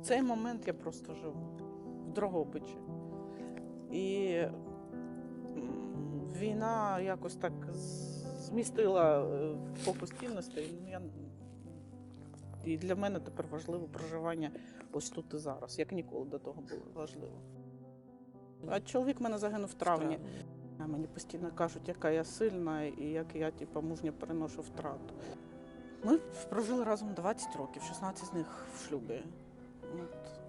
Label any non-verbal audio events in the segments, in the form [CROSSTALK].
В цей момент я просто живу в Дрогобичі. І війна якось так змістила е, фокус цінностей. Ну, я... І для мене тепер важливо проживання ось тут і зараз, як ніколи до того було важливо. А чоловік в мене загинув в травні. Мені постійно кажуть, яка я сильна і як я типу, мужньо переношу втрату. Ми прожили разом 20 років, 16 з них в шлюбі. От.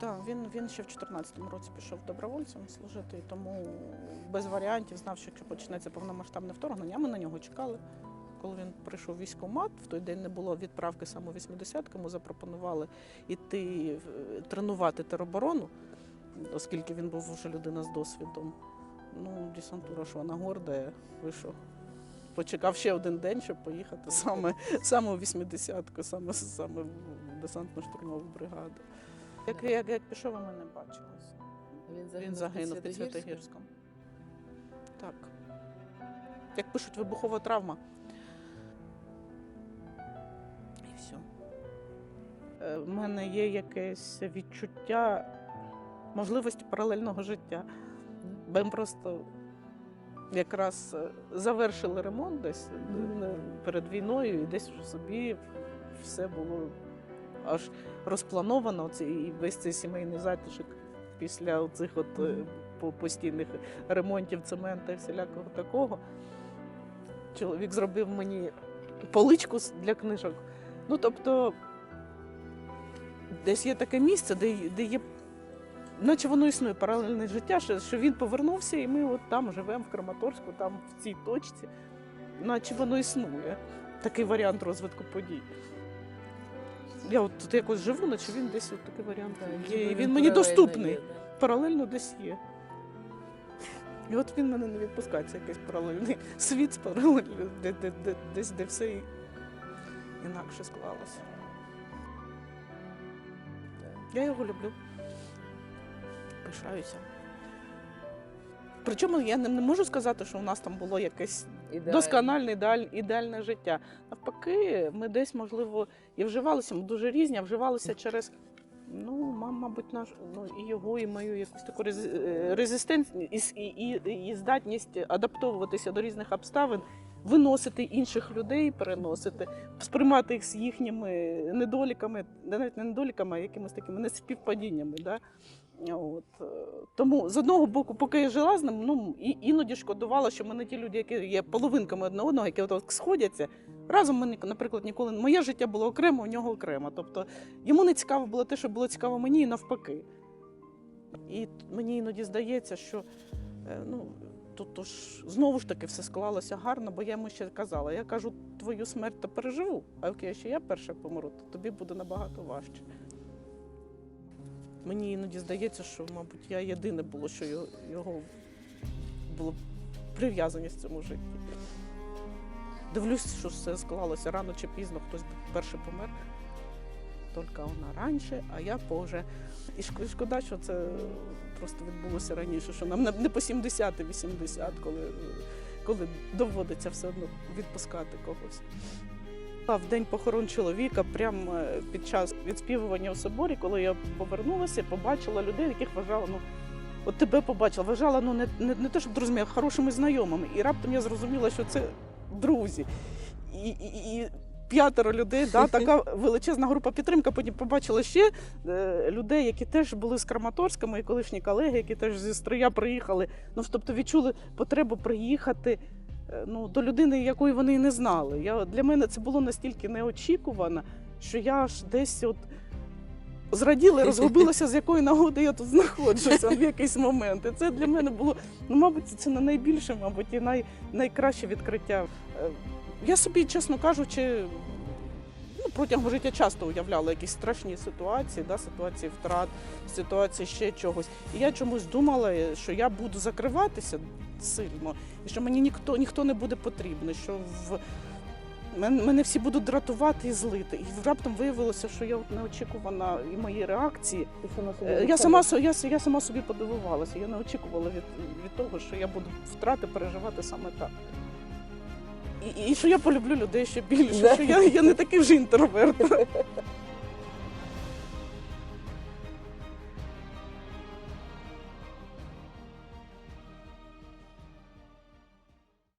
Да, він, він ще в 2014 році пішов добровольцем служити, тому без варіантів знав, що якщо почнеться повномасштабне вторгнення, ми на нього чекали. Коли він прийшов в військкомат, в той день не було відправки саме 80 йому запропонували іти е, тренувати тероборону, оскільки він був вже людина з досвідом. Ну, десантура ж вона горда, вийшов. Почекав ще один день, щоб поїхати саме, саме у 80-ку, саме, саме десантно-штурмову бригаду. Як, як, як пішов, ми не бачилися. Він загинув під Святогірськом. Так. Як пишуть, вибухова травма. І все. В мене є якесь відчуття можливості паралельного життя. Ми просто якраз е, завершили ремонт десь е, перед війною, і десь вже собі все було аж розплановано. І весь цей сімейний затишок після цих от е, постійних ремонтів цемента і всілякого такого. Чоловік зробив мені поличку для книжок. Ну, тобто, десь є таке місце, де, де є, наче воно існує паралельне життя, що, що він повернувся, і ми от там живемо в Краматорську, там в цій точці, наче воно існує. Такий варіант розвитку подій. Я от тут якось живу, наче він десь от такий варіант є. І він мені доступний. Паралельно десь є. І от він мене не відпускає, це якийсь паралельний [LAUGHS] світ, паралельний, де, де, де, десь де все інакше склалося. Я його люблю. Пишаюся. Причому я не, не можу сказати, що у нас там було якесь доскональне ідеаль, ідеальне життя. Навпаки, ми десь, можливо, і вживалися, ми дуже різні, а вживалися через. Ну, ма- мабуть, наш ну і його, і мою якусь таку е, резистентність і, і, і здатність адаптовуватися до різних обставин, виносити інших людей, переносити, сприймати їх з їхніми недоліками, навіть не недоліками, а якимись такими неспівпадіннями. Да? От. е, Тому з одного боку, поки я жила з ним, ну і іноді шкодувала, що ми не ті люди, які є половинками одне одного, які от сходяться. Разом ми, наприклад, ніколи моє життя було окремо, у нього окремо. Тобто йому не цікаво було те, що було цікаво мені, і навпаки. І мені іноді здається, що е, ну, тут то знову ж таки все склалося гарно, бо я йому ще казала: я кажу, твою смерть то переживу, а як я я перша помру, то тобі буде набагато важче. Мені іноді здається, що, мабуть, я єдине було, що його, його було прив'язаність в цьому житті. Дивлюсь, що все склалося рано чи пізно, хтось перший помер. Тільки вона раніше, а я позже. І шкода, що це просто відбулося раніше, що нам не по 70-80, коли, коли доводиться все одно відпускати когось. А в день похорон чоловіка, прямо е, під час відспівування у соборі, коли я повернулася, побачила людей, яких вважала, ну от тебе побачила, вважала ну не, не, не те, щоб друзями, а хорошими знайомими. І раптом я зрозуміла, що це друзі. І, і, і п'ятеро людей, да, [LAUGHS] така величезна група підтримки. Потім побачила ще е, людей, які теж були з Краматорська, мої колишні колеги, які теж зі Стрия приїхали. Ну, тобто відчули потребу приїхати ну, до людини, якої вони не знали. Я, для мене це було настільки неочікувано, що я аж десь от. Зраділа і розгубилася, з якої нагоди я тут знаходжуся в якийсь момент. І це для мене було, ну, мабуть, це не найбільше, мабуть, і най, найкраще відкриття. Е, Я собі, чесно кажучи, ну, протягом життя часто уявляла якісь страшні ситуації, да, ситуації втрат, ситуації ще чогось. І я чомусь думала, що я буду закриватися сильно, і що мені ніхто, ніхто не буде потрібний, що в мене всі будуть дратувати і злити. І раптом виявилося, що я неочікувана і мої реакції. Е, Я сама, я, я сама собі подивувалася. Я не очікувала від, від того, що я буду втрати переживати саме так. І, і що я полюблю людей ще більше, що я, я не такий вже інтроверт.